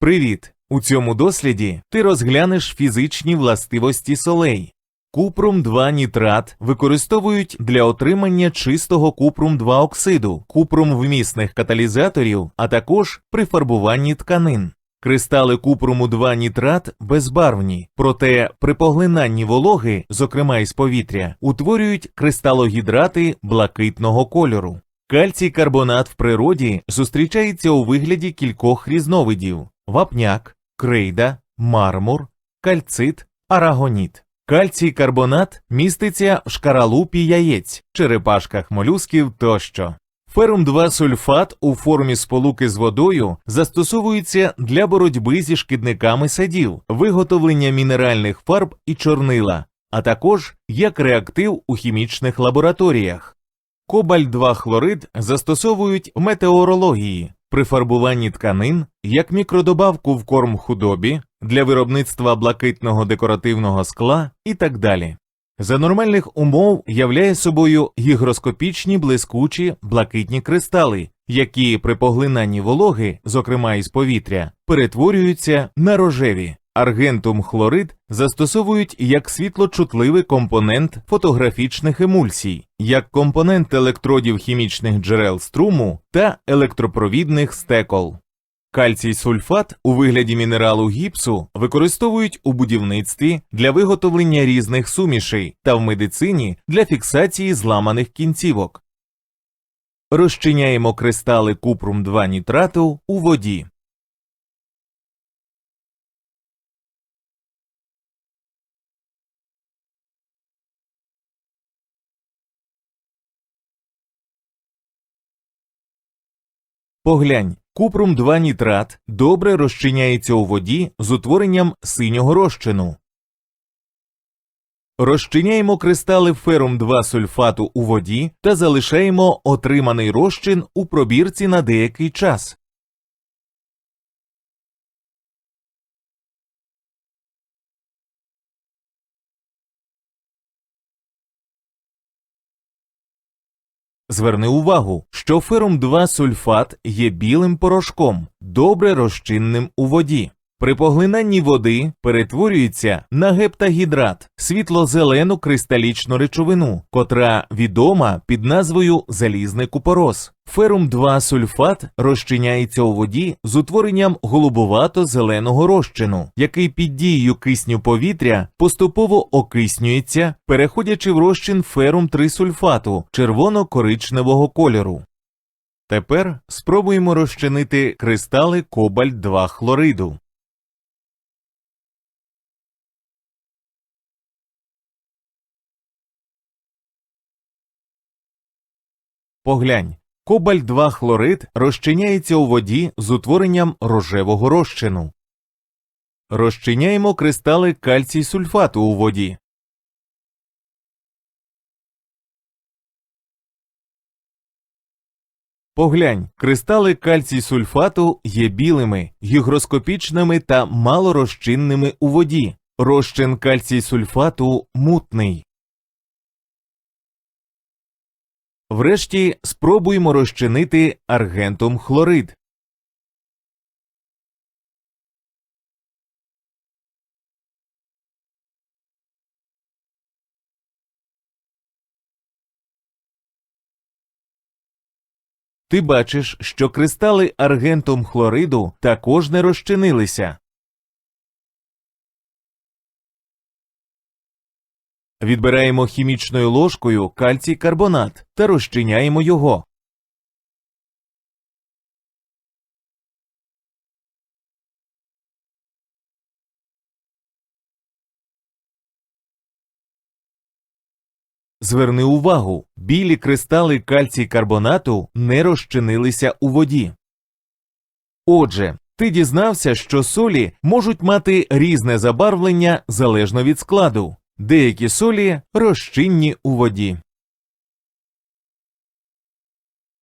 Привіт! У цьому досліді ти розглянеш фізичні властивості солей. Купрум 2 нітрат використовують для отримання чистого купрум 2 оксиду, купрум вмісних каталізаторів, а також при фарбуванні тканин. Кристали купруму 2 нітрат безбарвні, проте при поглинанні вологи, зокрема із повітря, утворюють кристалогідрати блакитного кольору. Кальцій карбонат в природі зустрічається у вигляді кількох різновидів: вапняк, крейда, мармур, кальцит, арагоніт. Кальцій карбонат міститься в шкаралупі яєць, черепашках молюсків тощо. Ферум 2 сульфат у формі сполуки з водою застосовується для боротьби зі шкідниками садів, виготовлення мінеральних фарб і чорнила, а також як реактив у хімічних лабораторіях. Кобальт 2 хлорид застосовують в метеорології при фарбуванні тканин як мікродобавку в корм худобі для виробництва блакитного декоративного скла і так далі. За нормальних умов являє собою гігроскопічні блискучі блакитні кристали, які при поглинанні вологи, зокрема із повітря, перетворюються на рожеві. Аргентум хлорид застосовують як світлочутливий компонент фотографічних емульсій, як компонент електродів хімічних джерел струму та електропровідних стекол. Кальцій сульфат у вигляді мінералу гіпсу використовують у будівництві для виготовлення різних сумішей та в медицині для фіксації зламаних кінцівок. Розчиняємо кристали купрум 2 нітрату у воді. Поглянь, купрум 2 нітрат добре розчиняється у воді з утворенням синього розчину. Розчиняємо кристали ферум 2 сульфату у воді та залишаємо отриманий розчин у пробірці на деякий час. Зверни увагу, що ферум 2 сульфат є білим порошком, добре розчинним у воді. При поглинанні води перетворюється на гептагідрат, світло-зелену кристалічну речовину, котра відома під назвою залізний купорос. Ферум 2 сульфат розчиняється у воді з утворенням голубовато-зеленого розчину, який під дією кисню повітря поступово окиснюється, переходячи в розчин ферум 3 сульфату червоно-коричневого кольору. Тепер спробуємо розчинити кристали кобальт 2 хлориду. Поглянь, кобальт 2 хлорид розчиняється у воді з утворенням рожевого розчину. Розчиняємо кристали кальцій сульфату у воді. Поглянь, кристали кальцій сульфату є білими, гігроскопічними та малорозчинними у воді. Розчин кальцій сульфату мутний. Врешті спробуємо розчинити аргентум хлорид. Ти бачиш, що кристали аргентум хлориду також не розчинилися. Відбираємо хімічною ложкою кальцій карбонат та розчиняємо його. Зверни увагу, білі кристали кальцій карбонату не розчинилися у воді. Отже, ти дізнався, що солі можуть мати різне забарвлення залежно від складу. Деякі солі розчинні у воді.